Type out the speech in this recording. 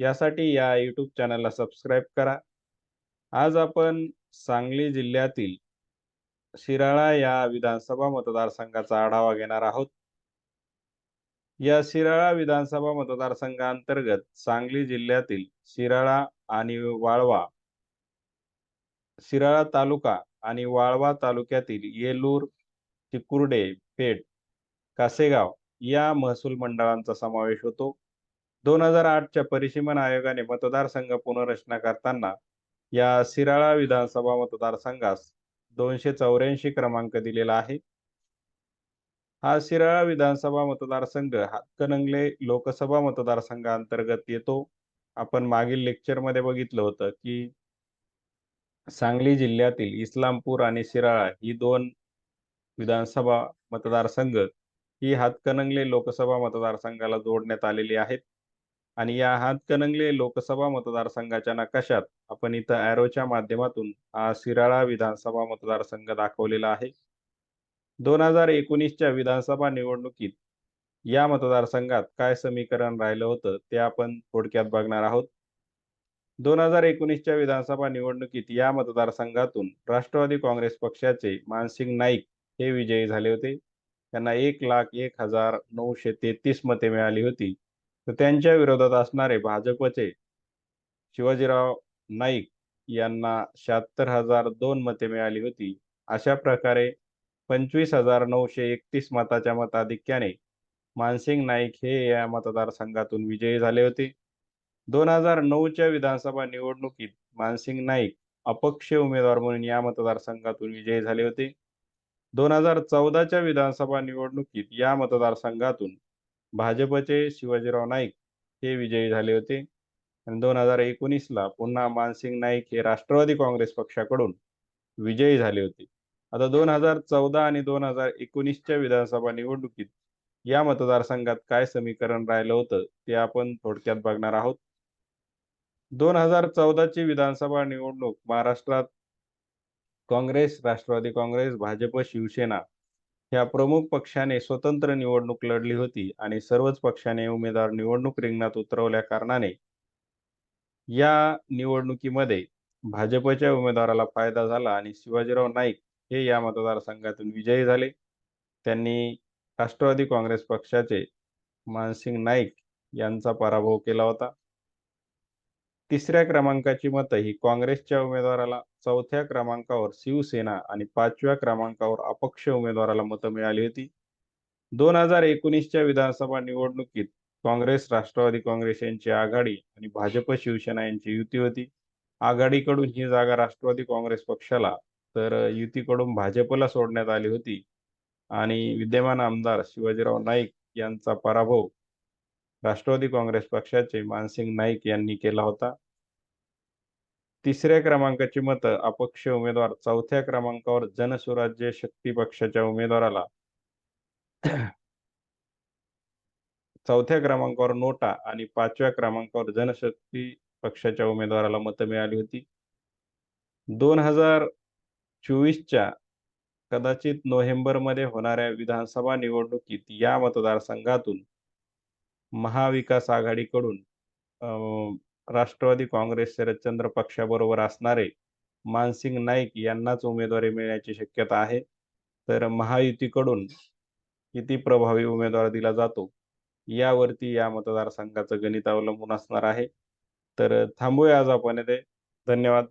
यासाठी या यूट्यूब चॅनलला सबस्क्राईब करा. आज आपण सांगली जिल्ह्यातील शिराळा या विधानसभा मतदारसंघाचा आढावा घेणार आहोत. या शिराळा विधानसभा मतदारसंघाअंतर्गत सांगली जिल्ह्यातील शिराळा आणि वाळवा शिराळा तालुका आणि वाळवा तालुक्यातील येलूर, चिकुर्डे, पेठ, कासेगाव या महसूल मंडळांचा समावेश होतो. दोन हजार आठच्या परिसीमन आयोगाने मतदारसंघ पुनर्रचना करताना या सिराळा विधानसभा मतदारसंघास दोनशे चौऱ्याऐंशी क्रमांक दिलेला आहे. हा सिराळा विधानसभा मतदारसंघ हातकणंगले लोकसभा मतदारसंघाअंतर्गत येतो. आपण मागील लेक्चरमध्ये बघितलं होतं की सांगली जिल्ह्यातील इस्लामपूर आणि सिराळा ही दोन विधानसभा मतदारसंघ ही हातकणंगले लोकसभा मतदारसंघाला जोडण्यात आलेली आहेत आणि या हातकणंगले लोकसभा मतदारसंघाच्या नकाशात आपण इथं ॲरोच्या माध्यमातून हा सिराळा विधानसभा मतदारसंघ दाखवलेला आहे. दोन हजार एकोणीसच्या विधानसभा निवडणुकीत या मतदारसंघात काय समीकरण राहिलं होतं ते आपण थोडक्यात बघणार आहोत. दोन हजार एकोणीसच्या विधानसभा निवडणुकीत या मतदारसंघातून राष्ट्रवादी काँग्रेस पक्षाचे मानसिंग नाईक हे विजयी झाले होते. त्यांना एक लाख एक हजार नऊशे तेहतीस मते मिळाली होती. तर त्यांच्या विरोधात असणारे भाजपचे शिवाजीराव नाईक यांना शहात्तर हजार दोन मते मिळाली होती. अशा प्रकारे पंचवीस हजार नऊशे एकतीस मताच्या मताधिक्याने मानसिंग नाईक हे या मतदारसंघातून विजयी झाले होते. दोन हजार नऊच्या विधानसभा निवडणुकीत मानसिंग नाईक अपक्ष उमेदवार म्हणून या मतदारसंघातून विजयी झाले होते. दोन हजार चौदाच्या विधानसभा निवडणुकीत या मतदारसंघातून भाजपचे शिवाजीराव नाईक हे विजयी झाले होते आणि दोन हजार एकोणीसला पुन्हा मानसिंग नाईक हे राष्ट्रवादी काँग्रेस पक्षाकडून विजयी झाले होते. आता दोन हजार चौदा आणि दोन हजार एकोणीसच्या विधानसभा निवडणुकीत या मतदारसंघात काय समीकरण राहिलं होतं ते आपण थोडक्यात बघणार आहोत. दोन हजार चौदाची विधानसभा निवडणूक महाराष्ट्रात काँग्रेस, राष्ट्रवादी काँग्रेस, भाजप, शिवसेना ह्या प्रमुख पक्षाने स्वतंत्र निवडणूक लढली होती आणि सर्वच पक्षाने उमेदवार निवडणूक रिंगणात उतरवल्या कारणाने या निवडणुकीमध्ये भाजपच्या उमेदवाराला फायदा झाला आणि शिवाजीराव नाईक हे या मतदारसंघातून विजयी झाले. त्यांनी राष्ट्रवादी काँग्रेस पक्षाचे मानसिंग नाईक यांचा पराभव केला होता. तिसऱ्या क्रमांकाची मतं ही काँग्रेसच्या उमेदवाराला, चौथ्या क्रमांकावर शिवसेना आणि पाचव्या क्रमांकावर अपक्ष उमेदवाराला मतं मिळाली होती. दोन हजार एकोणीसच्या विधानसभा निवडणुकीत काँग्रेस, राष्ट्रवादी काँग्रेस यांची आघाडी आणि भाजप, शिवसेना यांची युती होती. आघाडीकडून ही जागा राष्ट्रवादी काँग्रेस पक्षाला तर युतीकडून भाजपला सोडण्यात आली होती आणि विद्यमान आमदार शिवाजीराव नाईक यांचा पराभव राष्ट्रवादी काँग्रेस पक्षाचे मानसिंग नाईक यांनी केला होता. तिसऱ्या क्रमांकाची मतं अपक्ष उमेदवार, चौथ्या क्रमांकावर जनसुराज्य शक्ती पक्षाच्या उमेदवाराला चौथ्या क्रमांकावर नोटा आणि पाचव्या क्रमांकावर जनशक्ती पक्षाच्या उमेदवाराला मतं मिळाली होती. दोन हजार चोवीसच्या कदाचित नोव्हेंबरमध्ये होणाऱ्या विधानसभा निवडणुकीत या मतदारसंघातून महाविकास आघाडीकडून राष्ट्रवादी काँग्रेस शरदचंद्र पक्षाबरोबर असणारे मानसिंग नाईक यांनाच उमेदवारी मिळण्याची शक्यता आहे. तर महायुतीकडून किती प्रभावी उमेदवार दिला जातो यावरती या मतदारसंघाचं गणित अवलंबून असणार आहे. तर थांबूया आज आपण येथे. धन्यवाद.